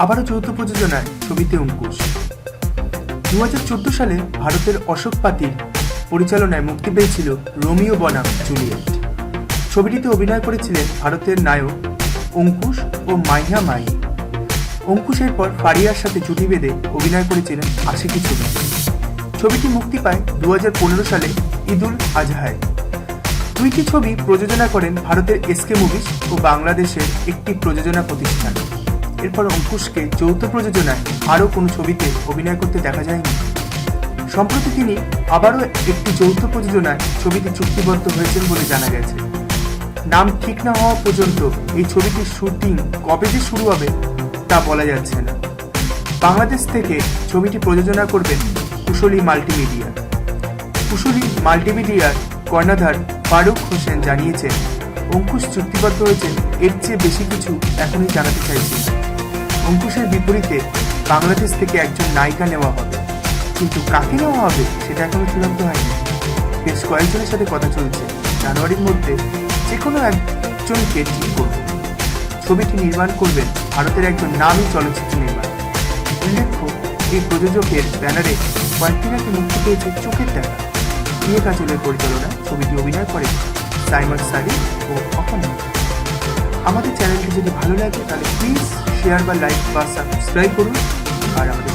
আবারও যৌথ প্রযোজনায় ছবিতে অঙ্কুশ। দু হাজার চোদ্দ সালে ভারতের অশোক পাতির পরিচালনায় মুক্তি পেয়েছিল রোমিও বনাম, জুলিয়েট। ছবিটিতে অভিনয় করেছিলেন ভারতের নায়ক অঙ্কুশ ও মাইহা মাই অঙ্কুশের পর ফারিয়ার সাথে জুটি বেঁধে অভিনয় করেছিলেন আশিকি ছবি। ছবিটি মুক্তি পায় দু হাজার পনেরো সালে ঈদুল আজহায়। দুইটি ছবি প্রযোজনা করেন ভারতের এসকে মুভিজ ও বাংলাদেশের একটি প্রযোজনা প্রতিষ্ঠান। এরপর অঙ্কুশকে যৌথ প্রযোজনায় আরও কোনো ছবিতে অভিনয় করতে দেখা যায়নি। সম্প্রতি তিনি আবারও একটি যৌথ প্রযোজনায় ছবিতে চুক্তিবদ্ধ হয়েছেন বলে জানা গেছে। নাম ঠিক না হওয়া পর্যন্ত এই ছবিটির শুটিং কবে যে শুরু হবে তা বলা যাচ্ছে না। বাংলাদেশ থেকে ছবিটি প্রযোজনা করবেন কুশলী মাল্টিমিডিয়া। কুশলী মাল্টিমিডিয়ার কর্ণধার ফারুক হোসেন জানিয়েছেন, অঙ্কুশ চুক্তিবদ্ধ হয়েছেন, এর চেয়ে বেশি কিছু এখনই জানাতে চাইছেন। না। অঙ্কুশের বিপরীতে বাংলাদেশ থেকে একজন নায়িকা নেওয়া হবে। কিন্তু কাকে নেওয়া হবে, সেটা এখনও চূড়ান্ত হয়নি। বেশ কয়েকজনের সাথে কথা চলছে। জানুয়ারির মধ্যে যে কোনো একজনকে ঠিক করবে ছবিটি নির্মাণ করবেন ভারতের একজন নামী চলচ্চিত্র নির্মাণ উল্লেখ্য, এই প্রযোজকের ব্যানারে কয়েকদিন আগে মুক্তি পেয়েছে চোখের দেখা। প্রিয় কাজলের পরিচালনায় ছবিটি অভিনয় করে সাইমন সারি ও অখণ্ড আমাদের চ্যানেলটি যদি ভালো লাগে, তাহলে প্লিজ শেয়ার বা লাইক বা সাবস্ক্রাইব করুন আর আমাদের